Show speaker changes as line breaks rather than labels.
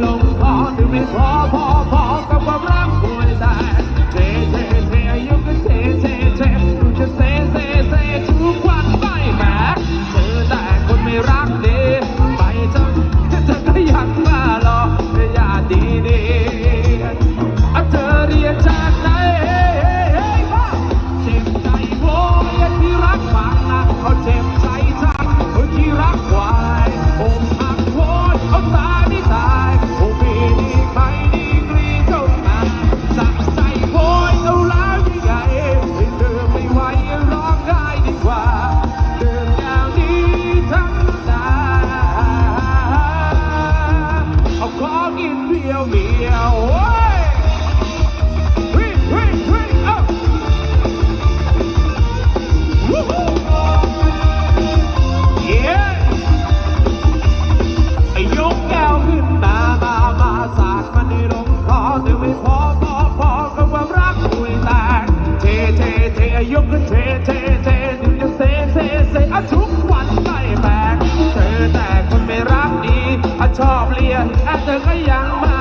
long time to be born. กินเบียวเบียวโอ้ยวิ่วิ่วิ่อ้าย้ไอ้ยกแก้วขึ้นตามามาสาดมันในลมคอแต่ไม่พอพอพอกับคารักคุยแตกเเทเทยกขึ้นเทเท อัดเธอก็ยังมา